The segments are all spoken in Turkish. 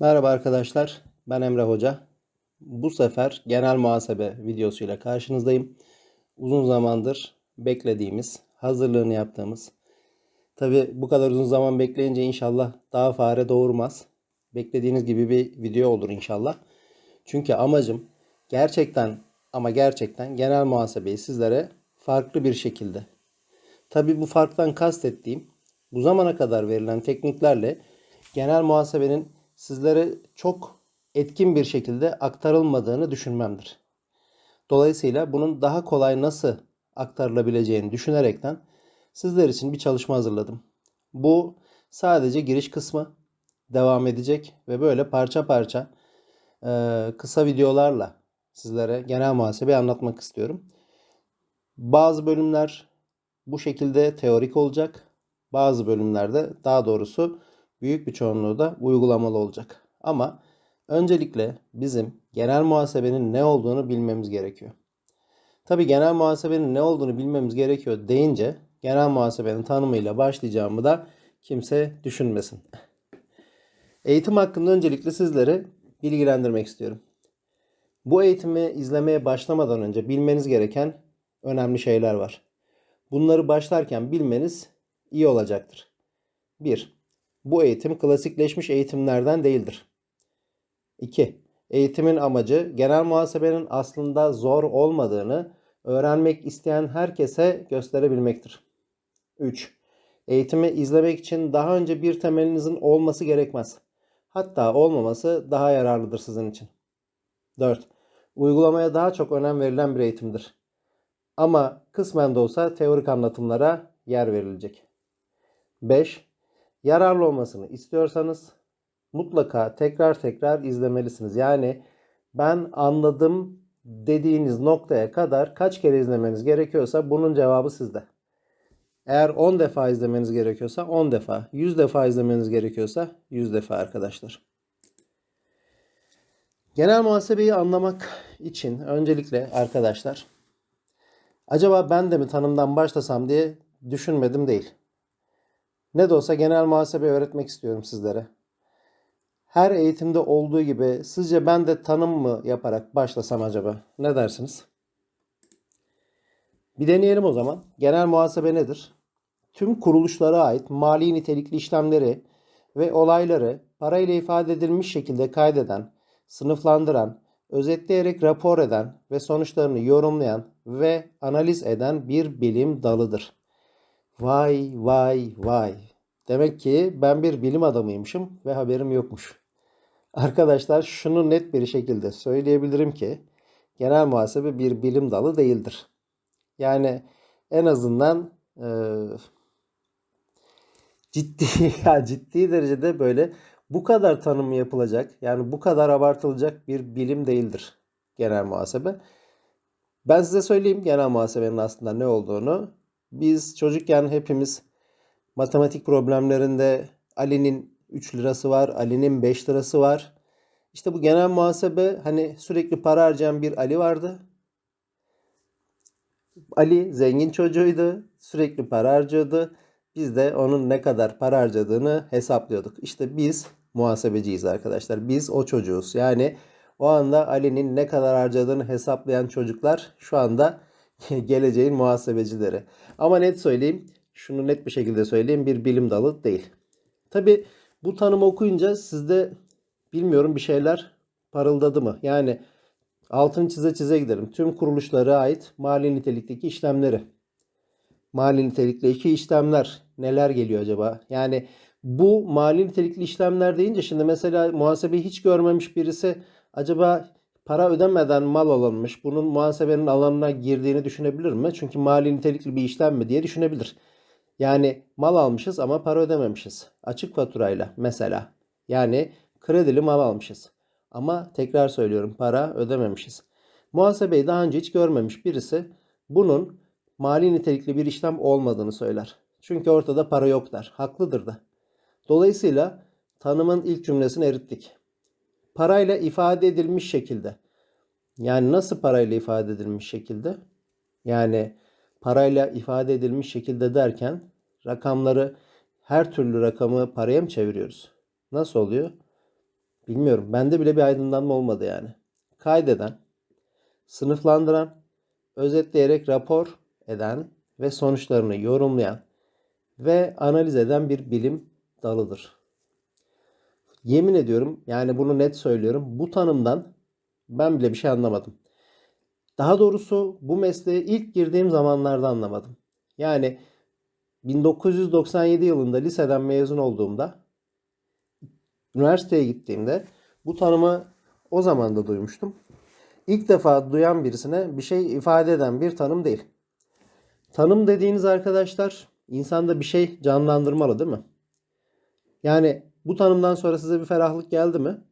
Merhaba arkadaşlar, ben Emre Hoca. Bu sefer genel muhasebe videosuyla karşınızdayım. Uzun zamandır beklediğimiz, hazırlığını yaptığımız. Tabi bu kadar uzun zaman bekleyince inşallah daha fare doğurmaz. Beklediğiniz gibi bir video olur inşallah. Çünkü amacım gerçekten ama gerçekten genel muhasebeyi sizlere farklı bir şekilde. Tabi bu farktan kastettiğim bu zamana kadar verilen tekniklerle genel muhasebenin sizlere çok etkin bir şekilde aktarılmadığını düşünmemdir. Dolayısıyla bunun daha kolay nasıl aktarılabileceğini düşünerekten sizler için bir çalışma hazırladım. Bu sadece giriş kısmı devam edecek ve böyle parça parça e, kısa videolarla sizlere genel muhasebeyi anlatmak istiyorum. Bazı bölümler bu şekilde teorik olacak. Bazı bölümlerde daha doğrusu büyük bir çoğunluğu da uygulamalı olacak. Ama öncelikle bizim genel muhasebenin ne olduğunu bilmemiz gerekiyor. Tabi genel muhasebenin ne olduğunu bilmemiz gerekiyor deyince genel muhasebenin tanımıyla başlayacağımı da kimse düşünmesin. Eğitim hakkında öncelikle sizleri bilgilendirmek istiyorum. Bu eğitimi izlemeye başlamadan önce bilmeniz gereken önemli şeyler var. Bunları başlarken bilmeniz iyi olacaktır. 1. Bu eğitim klasikleşmiş eğitimlerden değildir. 2. Eğitimin amacı genel muhasebenin aslında zor olmadığını öğrenmek isteyen herkese gösterebilmektir. 3. Eğitimi izlemek için daha önce bir temelinizin olması gerekmez. Hatta olmaması daha yararlıdır sizin için. 4. Uygulamaya daha çok önem verilen bir eğitimdir. Ama kısmen de olsa teorik anlatımlara yer verilecek. 5 yararlı olmasını istiyorsanız mutlaka tekrar tekrar izlemelisiniz. Yani ben anladım dediğiniz noktaya kadar kaç kere izlemeniz gerekiyorsa bunun cevabı sizde. Eğer 10 defa izlemeniz gerekiyorsa 10 defa, 100 defa izlemeniz gerekiyorsa 100 defa arkadaşlar. Genel muhasebeyi anlamak için öncelikle arkadaşlar acaba ben de mi tanımdan başlasam diye düşünmedim değil. Ne de olsa genel muhasebe öğretmek istiyorum sizlere. Her eğitimde olduğu gibi sizce ben de tanım mı yaparak başlasam acaba? Ne dersiniz? Bir deneyelim o zaman. Genel muhasebe nedir? Tüm kuruluşlara ait mali nitelikli işlemleri ve olayları parayla ifade edilmiş şekilde kaydeden, sınıflandıran, özetleyerek rapor eden ve sonuçlarını yorumlayan ve analiz eden bir bilim dalıdır. Vay vay vay. Demek ki ben bir bilim adamıymışım ve haberim yokmuş. Arkadaşlar şunu net bir şekilde söyleyebilirim ki genel muhasebe bir bilim dalı değildir. Yani en azından e, ciddi ya ciddi derecede böyle bu kadar tanımı yapılacak yani bu kadar abartılacak bir bilim değildir genel muhasebe. Ben size söyleyeyim genel muhasebenin aslında ne olduğunu. Biz çocukken hepimiz matematik problemlerinde Ali'nin 3 lirası var, Ali'nin 5 lirası var. İşte bu genel muhasebe hani sürekli para harcayan bir Ali vardı. Ali zengin çocuğuydu. Sürekli para harcıyordu. Biz de onun ne kadar para harcadığını hesaplıyorduk. İşte biz muhasebeciyiz arkadaşlar. Biz o çocuğuz. Yani o anda Ali'nin ne kadar harcadığını hesaplayan çocuklar şu anda geleceğin muhasebecileri. Ama net söyleyeyim, şunu net bir şekilde söyleyeyim bir bilim dalı değil. Tabi bu tanımı okuyunca sizde bilmiyorum bir şeyler parıldadı mı? Yani altını çize çize giderim. Tüm kuruluşlara ait mali nitelikteki işlemleri. Mali nitelikli iki işlemler neler geliyor acaba? Yani bu mali nitelikli işlemler deyince şimdi mesela muhasebeyi hiç görmemiş birisi acaba para ödemeden mal alınmış bunun muhasebenin alanına girdiğini düşünebilir mi? Çünkü mali nitelikli bir işlem mi diye düşünebilir. Yani mal almışız ama para ödememişiz. Açık faturayla mesela. Yani kredili mal almışız. Ama tekrar söylüyorum para ödememişiz. Muhasebeyi daha önce hiç görmemiş birisi bunun mali nitelikli bir işlem olmadığını söyler. Çünkü ortada para yok der. Haklıdır da. Dolayısıyla tanımın ilk cümlesini erittik. Parayla ifade edilmiş şekilde. Yani nasıl parayla ifade edilmiş şekilde? Yani parayla ifade edilmiş şekilde derken rakamları her türlü rakamı paraya mı çeviriyoruz? Nasıl oluyor? Bilmiyorum. Bende bile bir aydınlanma olmadı yani. Kaydeden, sınıflandıran, özetleyerek rapor eden ve sonuçlarını yorumlayan ve analiz eden bir bilim dalıdır. Yemin ediyorum yani bunu net söylüyorum. Bu tanımdan ben bile bir şey anlamadım. Daha doğrusu bu mesleğe ilk girdiğim zamanlarda anlamadım. Yani 1997 yılında liseden mezun olduğumda üniversiteye gittiğimde bu tanımı o zaman da duymuştum. İlk defa duyan birisine bir şey ifade eden bir tanım değil. Tanım dediğiniz arkadaşlar insanda bir şey canlandırmalı değil mi? Yani bu tanımdan sonra size bir ferahlık geldi mi?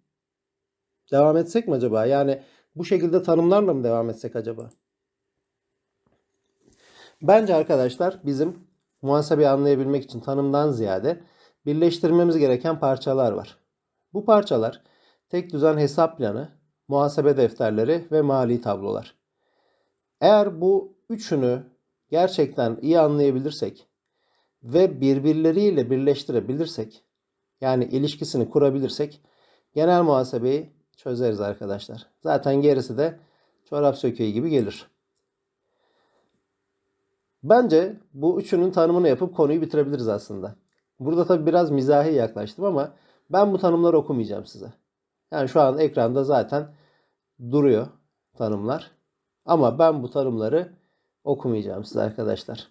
Devam etsek mi acaba? Yani bu şekilde tanımlarla mı devam etsek acaba? Bence arkadaşlar bizim muhasebeyi anlayabilmek için tanımdan ziyade birleştirmemiz gereken parçalar var. Bu parçalar tek düzen hesap planı, muhasebe defterleri ve mali tablolar. Eğer bu üçünü gerçekten iyi anlayabilirsek ve birbirleriyle birleştirebilirsek yani ilişkisini kurabilirsek genel muhasebeyi çözeriz arkadaşlar. Zaten gerisi de çorap söküğü gibi gelir. Bence bu üçünün tanımını yapıp konuyu bitirebiliriz aslında. Burada tabi biraz mizahi yaklaştım ama ben bu tanımları okumayacağım size. Yani şu an ekranda zaten duruyor tanımlar. Ama ben bu tanımları okumayacağım size arkadaşlar.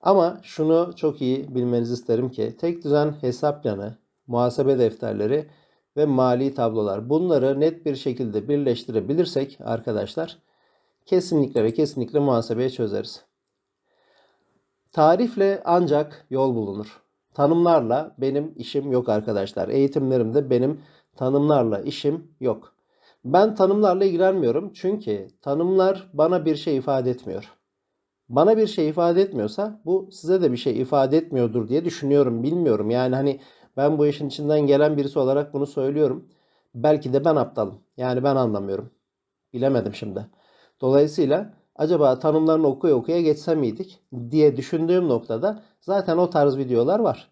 Ama şunu çok iyi bilmenizi isterim ki tek düzen hesap planı, muhasebe defterleri ve mali tablolar bunları net bir şekilde birleştirebilirsek arkadaşlar kesinlikle ve kesinlikle muhasebeye çözeriz. Tarifle ancak yol bulunur. Tanımlarla benim işim yok arkadaşlar. Eğitimlerimde benim tanımlarla işim yok. Ben tanımlarla ilgilenmiyorum çünkü tanımlar bana bir şey ifade etmiyor. Bana bir şey ifade etmiyorsa bu size de bir şey ifade etmiyordur diye düşünüyorum. Bilmiyorum yani hani ben bu işin içinden gelen birisi olarak bunu söylüyorum. Belki de ben aptalım. Yani ben anlamıyorum. Bilemedim şimdi. Dolayısıyla acaba tanımlarını okuya okuya geçse miydik diye düşündüğüm noktada zaten o tarz videolar var.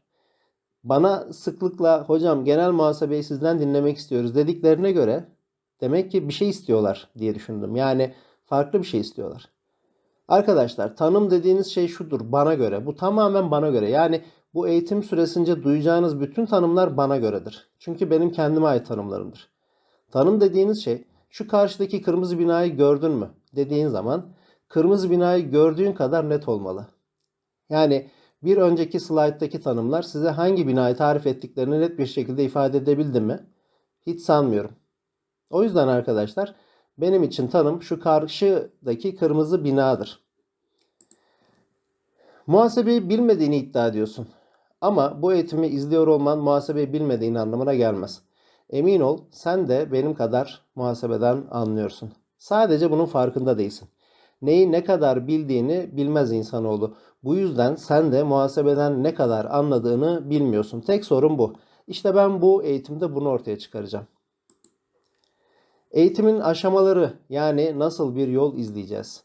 Bana sıklıkla hocam genel muhasebeyi sizden dinlemek istiyoruz dediklerine göre demek ki bir şey istiyorlar diye düşündüm. Yani farklı bir şey istiyorlar. Arkadaşlar tanım dediğiniz şey şudur bana göre. Bu tamamen bana göre. Yani bu eğitim süresince duyacağınız bütün tanımlar bana göredir. Çünkü benim kendime ait tanımlarımdır. Tanım dediğiniz şey şu karşıdaki kırmızı binayı gördün mü dediğin zaman kırmızı binayı gördüğün kadar net olmalı. Yani bir önceki slayttaki tanımlar size hangi binayı tarif ettiklerini net bir şekilde ifade edebildi mi? Hiç sanmıyorum. O yüzden arkadaşlar benim için tanım şu karşıdaki kırmızı binadır. Muhasebeyi bilmediğini iddia ediyorsun. Ama bu eğitimi izliyor olman muhasebeyi bilmediğin anlamına gelmez. Emin ol sen de benim kadar muhasebeden anlıyorsun. Sadece bunun farkında değilsin. Neyi ne kadar bildiğini bilmez insanoğlu. Bu yüzden sen de muhasebeden ne kadar anladığını bilmiyorsun. Tek sorun bu. İşte ben bu eğitimde bunu ortaya çıkaracağım. Eğitimin aşamaları yani nasıl bir yol izleyeceğiz?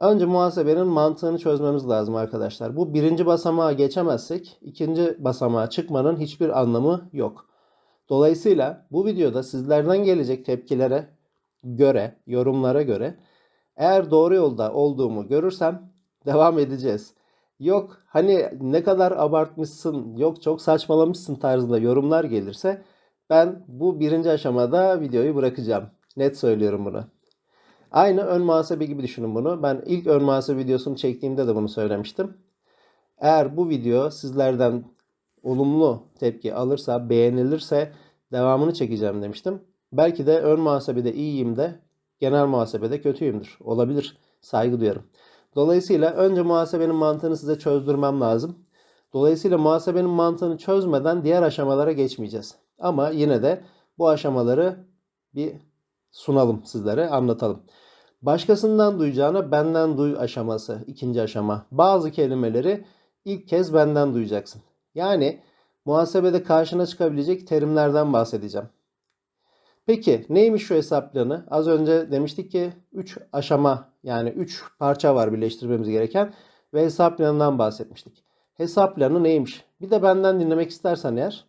Önce muhasebenin mantığını çözmemiz lazım arkadaşlar. Bu birinci basamağa geçemezsek ikinci basamağa çıkmanın hiçbir anlamı yok. Dolayısıyla bu videoda sizlerden gelecek tepkilere göre, yorumlara göre eğer doğru yolda olduğumu görürsem devam edeceğiz. Yok hani ne kadar abartmışsın, yok çok saçmalamışsın tarzında yorumlar gelirse ben bu birinci aşamada videoyu bırakacağım. Net söylüyorum bunu. Aynı ön muhasebe gibi düşünün bunu. Ben ilk ön muhasebe videosunu çektiğimde de bunu söylemiştim. Eğer bu video sizlerden olumlu tepki alırsa, beğenilirse devamını çekeceğim demiştim. Belki de ön muhasebede iyiyim de genel muhasebede kötüyümdür. Olabilir. Saygı duyarım. Dolayısıyla önce muhasebenin mantığını size çözdürmem lazım. Dolayısıyla muhasebenin mantığını çözmeden diğer aşamalara geçmeyeceğiz. Ama yine de bu aşamaları bir sunalım sizlere, anlatalım. Başkasından duyacağına benden duy aşaması, ikinci aşama. Bazı kelimeleri ilk kez benden duyacaksın. Yani muhasebede karşına çıkabilecek terimlerden bahsedeceğim. Peki neymiş şu hesap planı? Az önce demiştik ki 3 aşama yani 3 parça var birleştirmemiz gereken ve hesap planından bahsetmiştik. Hesap planı neymiş? Bir de benden dinlemek istersen eğer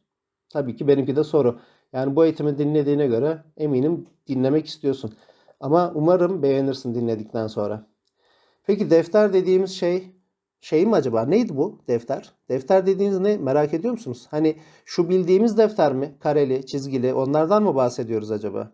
Tabii ki benimki de soru. Yani bu eğitimi dinlediğine göre eminim dinlemek istiyorsun. Ama umarım beğenirsin dinledikten sonra. Peki defter dediğimiz şey şey mi acaba? Neydi bu defter? Defter dediğiniz ne? Merak ediyor musunuz? Hani şu bildiğimiz defter mi? Kareli, çizgili onlardan mı bahsediyoruz acaba?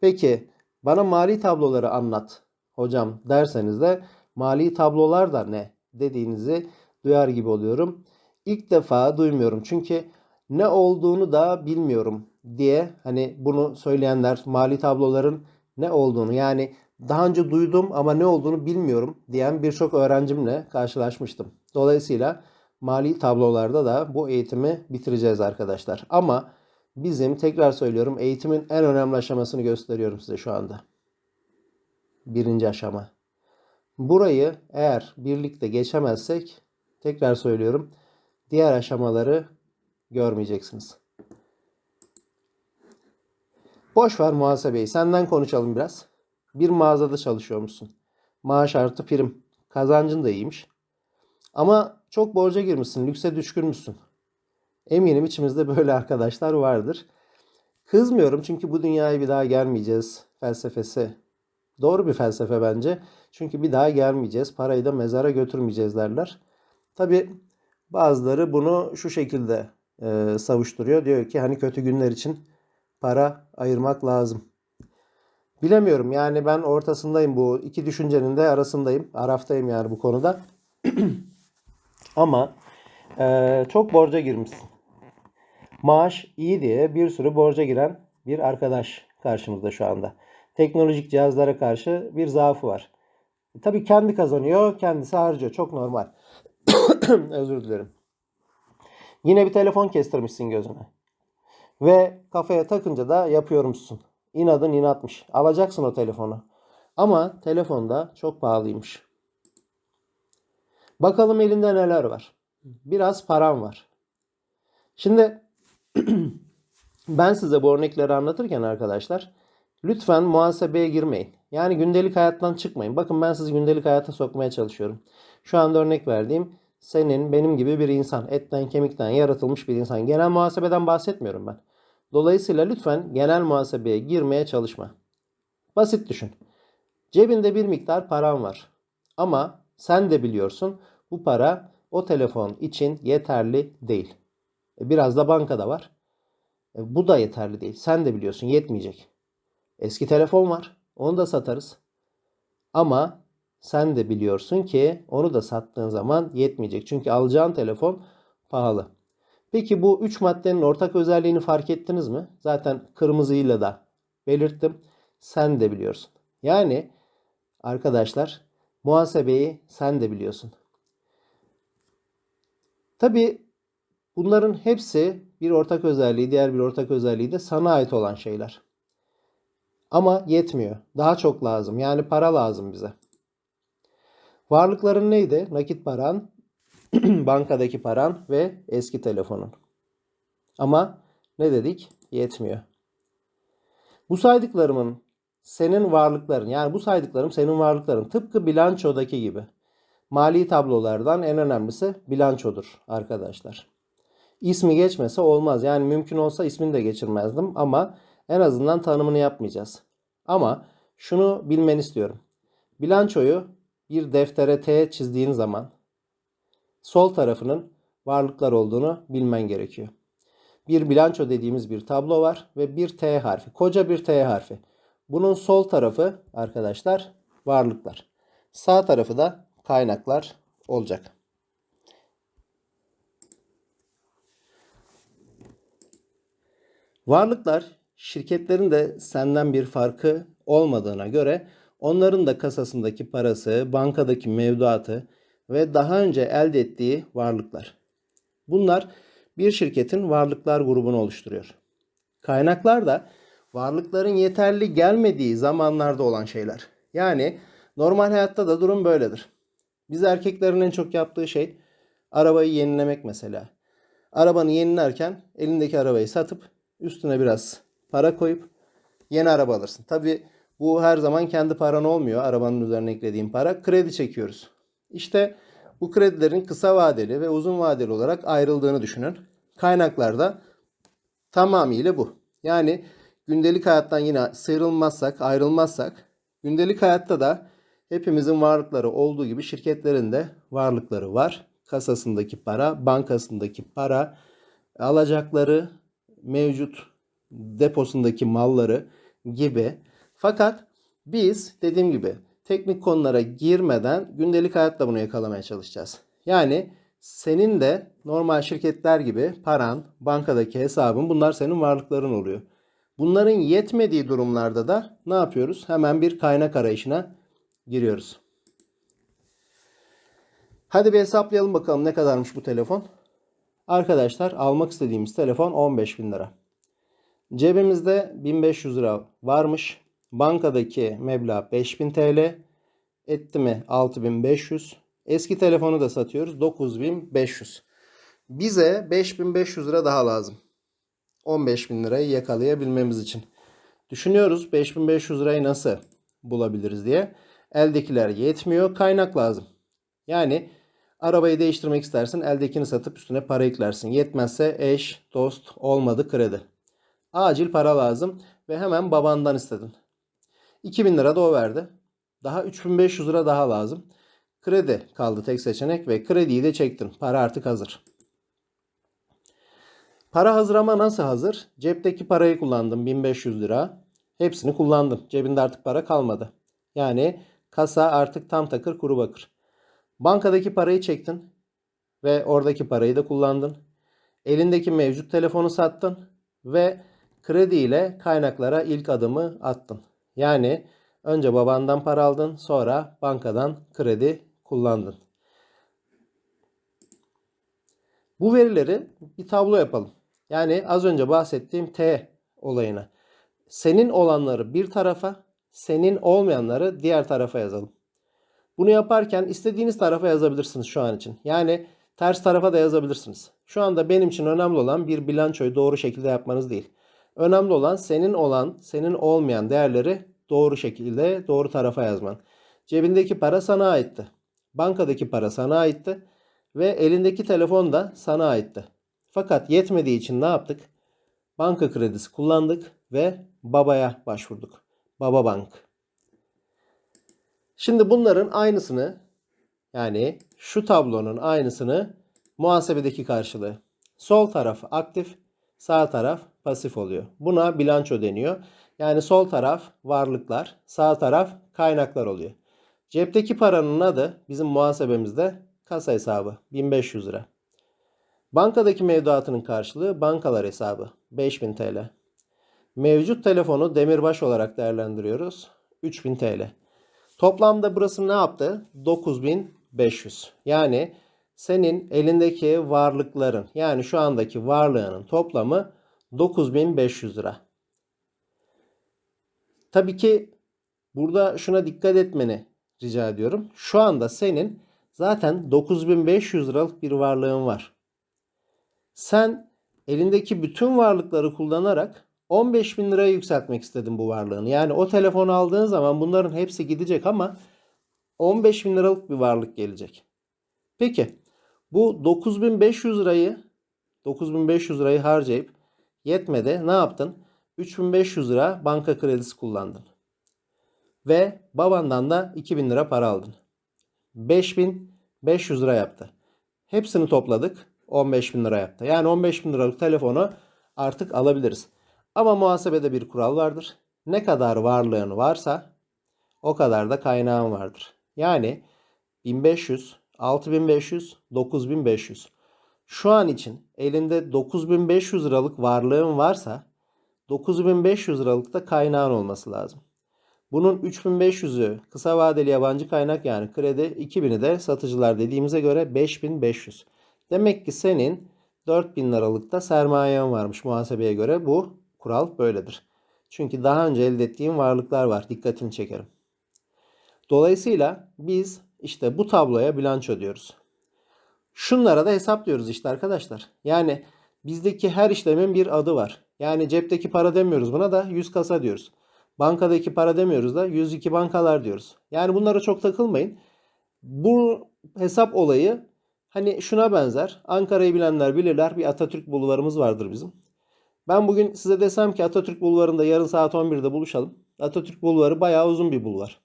Peki bana mali tabloları anlat hocam derseniz de mali tablolar da ne dediğinizi duyar gibi oluyorum. İlk defa duymuyorum çünkü ne olduğunu da bilmiyorum diye hani bunu söyleyenler mali tabloların ne olduğunu yani daha önce duydum ama ne olduğunu bilmiyorum diyen birçok öğrencimle karşılaşmıştım. Dolayısıyla mali tablolarda da bu eğitimi bitireceğiz arkadaşlar. Ama bizim tekrar söylüyorum eğitimin en önemli aşamasını gösteriyorum size şu anda. Birinci aşama. Burayı eğer birlikte geçemezsek tekrar söylüyorum diğer aşamaları görmeyeceksiniz. Boş ver muhasebeyi. Senden konuşalım biraz. Bir mağazada çalışıyormuşsun. Maaş artı prim. Kazancın da iyiymiş. Ama çok borca girmişsin. Lükse düşkünmüşsün. Eminim içimizde böyle arkadaşlar vardır. Kızmıyorum çünkü bu dünyaya bir daha gelmeyeceğiz felsefesi. Doğru bir felsefe bence. Çünkü bir daha gelmeyeceğiz. Parayı da mezara götürmeyeceğiz derler. Tabi bazıları bunu şu şekilde e, savuşturuyor. Diyor ki hani kötü günler için para ayırmak lazım. Bilemiyorum yani ben ortasındayım bu iki düşüncenin de arasındayım. Araftayım yani bu konuda. Ama e, çok borca girmişsin. Maaş iyi diye bir sürü borca giren bir arkadaş karşımızda şu anda. Teknolojik cihazlara karşı bir zaafı var. Tabii kendi kazanıyor, kendisi harcıyor. Çok normal. Özür dilerim. Yine bir telefon kestirmişsin gözüne. Ve kafaya takınca da yapıyormuşsun. İnadın inatmış. Alacaksın o telefonu. Ama telefonda çok pahalıymış. Bakalım elinde neler var. Biraz param var. Şimdi ben size bu örnekleri anlatırken arkadaşlar lütfen muhasebeye girmeyin. Yani gündelik hayattan çıkmayın. Bakın ben sizi gündelik hayata sokmaya çalışıyorum. Şu anda örnek verdiğim senin benim gibi bir insan. Etten kemikten yaratılmış bir insan. Genel muhasebeden bahsetmiyorum ben. Dolayısıyla lütfen genel muhasebeye girmeye çalışma. Basit düşün. Cebinde bir miktar param var. Ama sen de biliyorsun bu para o telefon için yeterli değil. E, Biraz da bankada var. E, Bu da yeterli değil. Sen de biliyorsun yetmeyecek. Eski telefon var. Onu da satarız. Ama sen de biliyorsun ki onu da sattığın zaman yetmeyecek. Çünkü alacağın telefon pahalı. Peki bu üç maddenin ortak özelliğini fark ettiniz mi? Zaten kırmızıyla da belirttim. Sen de biliyorsun. Yani arkadaşlar muhasebeyi sen de biliyorsun. Tabii bunların hepsi bir ortak özelliği, diğer bir ortak özelliği de sana ait olan şeyler. Ama yetmiyor. Daha çok lazım. Yani para lazım bize. Varlıkların neydi? Nakit paran, bankadaki paran ve eski telefonun. Ama ne dedik? Yetmiyor. Bu saydıklarımın senin varlıkların yani bu saydıklarım senin varlıkların tıpkı bilançodaki gibi. Mali tablolardan en önemlisi bilançodur arkadaşlar. İsmi geçmese olmaz. Yani mümkün olsa ismini de geçirmezdim ama en azından tanımını yapmayacağız. Ama şunu bilmeni istiyorum. Bilançoyu bir deftere T çizdiğin zaman sol tarafının varlıklar olduğunu bilmen gerekiyor. Bir bilanço dediğimiz bir tablo var ve bir T harfi. Koca bir T harfi. Bunun sol tarafı arkadaşlar varlıklar. Sağ tarafı da kaynaklar olacak. Varlıklar şirketlerin de senden bir farkı olmadığına göre onların da kasasındaki parası, bankadaki mevduatı ve daha önce elde ettiği varlıklar. Bunlar bir şirketin varlıklar grubunu oluşturuyor. Kaynaklar da varlıkların yeterli gelmediği zamanlarda olan şeyler. Yani normal hayatta da durum böyledir. Biz erkeklerin en çok yaptığı şey arabayı yenilemek mesela. Arabanı yenilerken elindeki arabayı satıp üstüne biraz para koyup yeni araba alırsın. Tabi bu her zaman kendi paran olmuyor. Arabanın üzerine eklediğin para. Kredi çekiyoruz. İşte bu kredilerin kısa vadeli ve uzun vadeli olarak ayrıldığını düşünün. Kaynaklar da Tamamıyla bu. Yani gündelik hayattan yine sıyrılmazsak, ayrılmazsak gündelik hayatta da hepimizin varlıkları olduğu gibi şirketlerin de varlıkları var. Kasasındaki para, bankasındaki para, alacakları, mevcut deposundaki malları gibi. Fakat biz dediğim gibi teknik konulara girmeden gündelik hayatta bunu yakalamaya çalışacağız. Yani senin de normal şirketler gibi paran, bankadaki hesabın bunlar senin varlıkların oluyor. Bunların yetmediği durumlarda da ne yapıyoruz? Hemen bir kaynak arayışına giriyoruz. Hadi bir hesaplayalım bakalım ne kadarmış bu telefon. Arkadaşlar almak istediğimiz telefon 15 bin lira. Cebimizde 1500 lira varmış. Bankadaki meblağ 5000 TL. Etti mi 6500. Eski telefonu da satıyoruz 9500. Bize 5500 lira daha lazım. 15 bin lirayı yakalayabilmemiz için. Düşünüyoruz 5500 lirayı nasıl bulabiliriz diye. Eldekiler yetmiyor. Kaynak lazım. Yani arabayı değiştirmek istersin. Eldekini satıp üstüne para eklersin. Yetmezse eş, dost, olmadı kredi. Acil para lazım ve hemen babandan istedin. 2000 lira da o verdi. Daha 3500 lira daha lazım. Kredi kaldı tek seçenek ve krediyi de çektin. Para artık hazır. Para hazır ama nasıl hazır? Cepteki parayı kullandım 1500 lira. Hepsini kullandım. Cebinde artık para kalmadı. Yani kasa artık tam takır kuru bakır. Bankadaki parayı çektin ve oradaki parayı da kullandın. Elindeki mevcut telefonu sattın ve krediyle kaynaklara ilk adımı attın. Yani önce babandan para aldın, sonra bankadan kredi kullandın. Bu verileri bir tablo yapalım. Yani az önce bahsettiğim T olayına. Senin olanları bir tarafa, senin olmayanları diğer tarafa yazalım. Bunu yaparken istediğiniz tarafa yazabilirsiniz şu an için. Yani ters tarafa da yazabilirsiniz. Şu anda benim için önemli olan bir bilançoyu doğru şekilde yapmanız değil. Önemli olan senin olan, senin olmayan değerleri doğru şekilde doğru tarafa yazman. Cebindeki para sana aitti. Bankadaki para sana aitti ve elindeki telefon da sana aitti. Fakat yetmediği için ne yaptık? Banka kredisi kullandık ve babaya başvurduk. Baba Bank. Şimdi bunların aynısını yani şu tablonun aynısını muhasebedeki karşılığı. Sol taraf aktif, sağ taraf pasif oluyor. Buna bilanço deniyor. Yani sol taraf varlıklar, sağ taraf kaynaklar oluyor. Cepteki paranın adı bizim muhasebemizde kasa hesabı 1500 lira. Bankadaki mevduatının karşılığı bankalar hesabı 5000 TL. Mevcut telefonu demirbaş olarak değerlendiriyoruz 3000 TL. Toplamda burası ne yaptı? 9500. Yani senin elindeki varlıkların yani şu andaki varlığının toplamı 9500 lira. Tabii ki burada şuna dikkat etmeni rica ediyorum. Şu anda senin zaten 9500 liralık bir varlığın var. Sen elindeki bütün varlıkları kullanarak 15 bin liraya yükseltmek istedin bu varlığını. Yani o telefonu aldığın zaman bunların hepsi gidecek ama 15 bin liralık bir varlık gelecek. Peki bu 9500 lirayı 9500 lirayı harcayıp yetmedi ne yaptın? 3500 lira banka kredisi kullandın. Ve babandan da 2000 lira para aldın. 5500 lira yaptı. Hepsini topladık. 15 bin lira yaptı. Yani 15 bin liralık telefonu artık alabiliriz. Ama muhasebede bir kural vardır. Ne kadar varlığın varsa o kadar da kaynağın vardır. Yani 1500, 6500, 9500. Şu an için elinde 9500 liralık varlığın varsa 9500 liralık da kaynağın olması lazım. Bunun 3500'ü kısa vadeli yabancı kaynak yani kredi 2000'i de satıcılar dediğimize göre 5500. Demek ki senin 4000 liralıkta sermayen varmış muhasebeye göre. Bu kural böyledir. Çünkü daha önce elde ettiğim varlıklar var. Dikkatini çekerim. Dolayısıyla biz işte bu tabloya bilanço diyoruz. Şunlara da hesaplıyoruz işte arkadaşlar. Yani bizdeki her işlemin bir adı var. Yani cepteki para demiyoruz buna da 100 kasa diyoruz. Bankadaki para demiyoruz da 102 bankalar diyoruz. Yani bunlara çok takılmayın. Bu hesap olayı hani şuna benzer. Ankara'yı bilenler bilirler. Bir Atatürk bulvarımız vardır bizim. Ben bugün size desem ki Atatürk Bulvarı'nda yarın saat 11'de buluşalım. Atatürk Bulvarı bayağı uzun bir bulvar.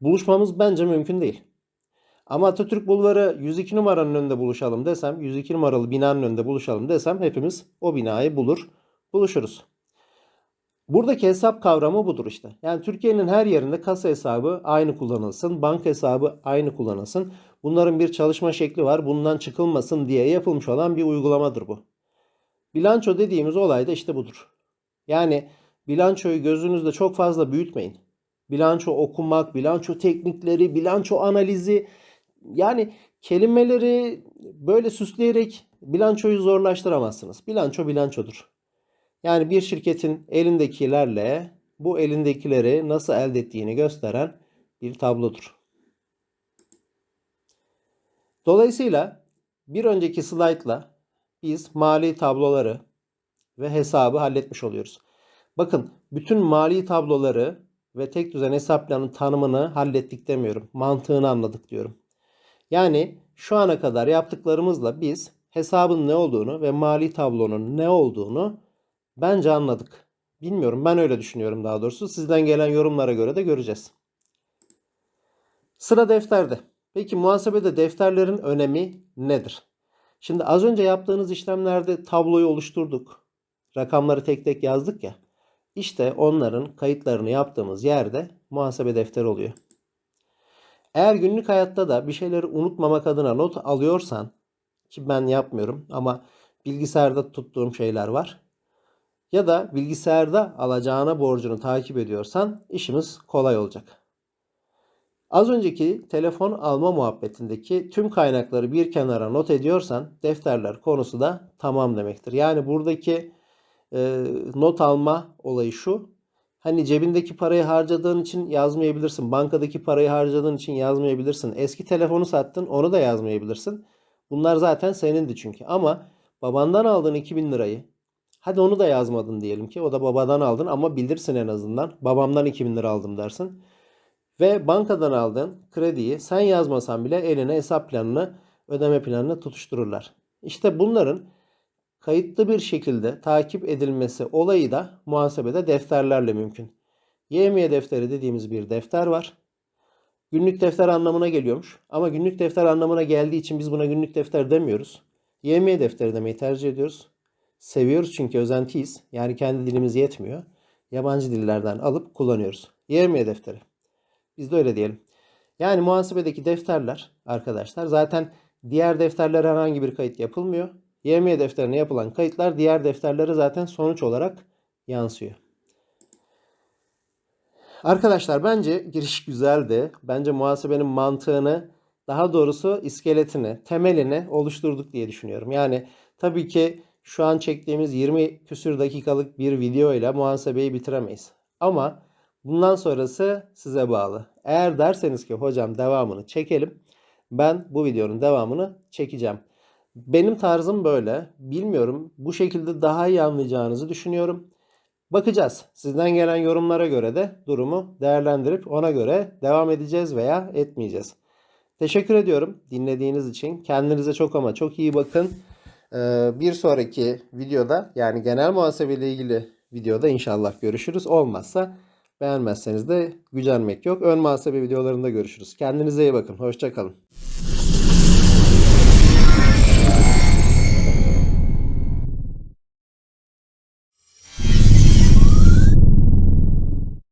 Buluşmamız bence mümkün değil. Ama Atatürk Bulvarı 102 numaranın önünde buluşalım desem, 102 numaralı binanın önünde buluşalım desem hepimiz o binayı bulur, buluşuruz. Buradaki hesap kavramı budur işte. Yani Türkiye'nin her yerinde kasa hesabı aynı kullanılsın, banka hesabı aynı kullanılsın. Bunların bir çalışma şekli var. Bundan çıkılmasın diye yapılmış olan bir uygulamadır bu. Bilanço dediğimiz olay da işte budur. Yani bilançoyu gözünüzde çok fazla büyütmeyin. Bilanço okumak, bilanço teknikleri, bilanço analizi yani kelimeleri böyle süsleyerek bilançoyu zorlaştıramazsınız. Bilanço bilançodur. Yani bir şirketin elindekilerle bu elindekileri nasıl elde ettiğini gösteren bir tablodur. Dolayısıyla bir önceki slaytla biz mali tabloları ve hesabı halletmiş oluyoruz. Bakın bütün mali tabloları ve tek düzen hesap planının tanımını hallettik demiyorum. Mantığını anladık diyorum. Yani şu ana kadar yaptıklarımızla biz hesabın ne olduğunu ve mali tablonun ne olduğunu bence anladık. Bilmiyorum ben öyle düşünüyorum daha doğrusu. Sizden gelen yorumlara göre de göreceğiz. Sıra defterde. Peki muhasebede defterlerin önemi nedir? Şimdi az önce yaptığınız işlemlerde tabloyu oluşturduk. Rakamları tek tek yazdık ya. İşte onların kayıtlarını yaptığımız yerde muhasebe defteri oluyor. Eğer günlük hayatta da bir şeyleri unutmamak adına not alıyorsan ki ben yapmıyorum ama bilgisayarda tuttuğum şeyler var. Ya da bilgisayarda alacağına borcunu takip ediyorsan işimiz kolay olacak. Az önceki telefon alma muhabbetindeki tüm kaynakları bir kenara not ediyorsan defterler konusu da tamam demektir. Yani buradaki e, not alma olayı şu. Hani cebindeki parayı harcadığın için yazmayabilirsin. Bankadaki parayı harcadığın için yazmayabilirsin. Eski telefonu sattın onu da yazmayabilirsin. Bunlar zaten senindi çünkü. Ama babandan aldığın 2000 lirayı hadi onu da yazmadın diyelim ki. O da babadan aldın ama bilirsin en azından. Babamdan 2000 lira aldım dersin. Ve bankadan aldığın krediyi sen yazmasan bile eline hesap planını, ödeme planını tutuştururlar. İşte bunların kayıtlı bir şekilde takip edilmesi olayı da muhasebede defterlerle mümkün. YMY defteri dediğimiz bir defter var. Günlük defter anlamına geliyormuş. Ama günlük defter anlamına geldiği için biz buna günlük defter demiyoruz. YMY defteri demeyi tercih ediyoruz. Seviyoruz çünkü özentiyiz. Yani kendi dilimiz yetmiyor. Yabancı dillerden alıp kullanıyoruz. YMY defteri. Biz de öyle diyelim. Yani muhasebedeki defterler arkadaşlar zaten diğer defterlere herhangi bir kayıt yapılmıyor. YMY defterine yapılan kayıtlar diğer defterlere zaten sonuç olarak yansıyor. Arkadaşlar bence giriş güzeldi. Bence muhasebenin mantığını daha doğrusu iskeletini, temelini oluşturduk diye düşünüyorum. Yani tabii ki şu an çektiğimiz 20 küsür dakikalık bir video ile muhasebeyi bitiremeyiz. Ama bundan sonrası size bağlı. Eğer derseniz ki hocam devamını çekelim. Ben bu videonun devamını çekeceğim. Benim tarzım böyle. Bilmiyorum. Bu şekilde daha iyi anlayacağınızı düşünüyorum. Bakacağız. Sizden gelen yorumlara göre de durumu değerlendirip ona göre devam edeceğiz veya etmeyeceğiz. Teşekkür ediyorum dinlediğiniz için. Kendinize çok ama çok iyi bakın. Ee, bir sonraki videoda yani genel muhasebe ile ilgili videoda inşallah görüşürüz. Olmazsa beğenmezseniz de gücenmek yok. Ön muhasebe videolarında görüşürüz. Kendinize iyi bakın. Hoşçakalın.